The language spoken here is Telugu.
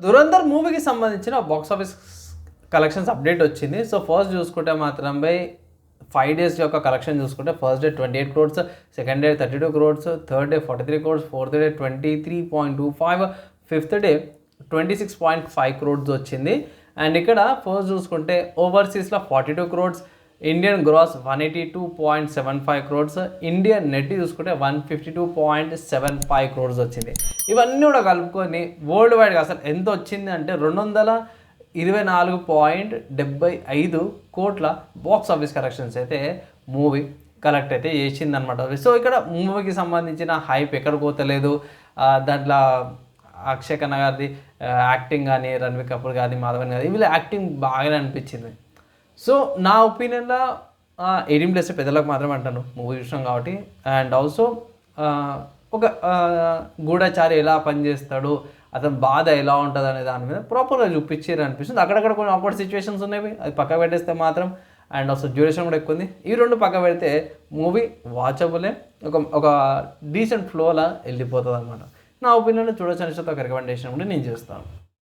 దురంధర్ మూవీకి సంబంధించిన బాక్స్ ఆఫీస్ కలెక్షన్స్ అప్డేట్ వచ్చింది. సో ఫస్ట్ చూసుకుంటే మాత్రం బై ఫైవ్ డేస్ యొక్క కలెక్షన్ చూసుకుంటే first day twenty eight crores second day thirty two crores third day forty three crores fourth day twenty three point two five fifth day twenty six point five crores వచ్చింది. అండ్ ఇక్కడ ఫస్ట్ చూసుకుంటే ఓవర్సీస్లో forty two crores Indian gross one eighty two point seven five crores Indian net చూసుకుంటే one fifty two point seven five crores వచ్చింది. ఇవన్నీ కూడా కలుపుకొని వరల్డ్ వైడ్గా అసలు ఎంత వచ్చింది అంటే రెండు వందల ఇరవై నాలుగు పాయింట్ డెబ్బై ఐదు కోట్ల బాక్స్ ఆఫీస్ కలెక్షన్స్ అయితే మూవీ కలెక్ట్ అయితే చేసిందనమాట సో ఇక్కడ మూవీకి సంబంధించిన హైప్ ఎక్కడ పోతలేదు. దాంట్లో అక్షయ్ ఖన్నా గారిది యాక్టింగ్ కానీ రణ్వీర్ కపూర్ కానీ మాధవన్ కానీ వీళ్ళ యాక్టింగ్ బాగానే అనిపించింది. సో నా ఒపీనియన్లో ఎయిటీన్ ప్లస్ పెద్దలకు మాత్రమే అంటాను. మూవీ చూసినాం కాబట్టి. అండ్ ఆల్సో ఒక గూఢచారి ఎలా పనిచేస్తాడు అతని బాధ ఎలా ఉంటుంది అనే దాని మీద ప్రాపర్గా చూపించారు అనిపిస్తుంది అక్కడక్కడ కొన్ని ఆక్వర్డ్ సిచ్యువేషన్స్ ఉన్నాయి. అది పక్క పెట్టేస్తే మాత్రం అండ్ అసలు డ్యూరేషన్ కూడా ఎక్కువ ఉంది ఈ రెండు పక్క పెడితే మూవీ వాచబులే ఒక ఒక డీసెంట్ ఫ్లోలా వెళ్ళిపోతుంది అనమాట నా ఒపీనియన్లో చూడొచ్చు ఒక రికమెండేషన్ కూడా నేను చేస్తాను.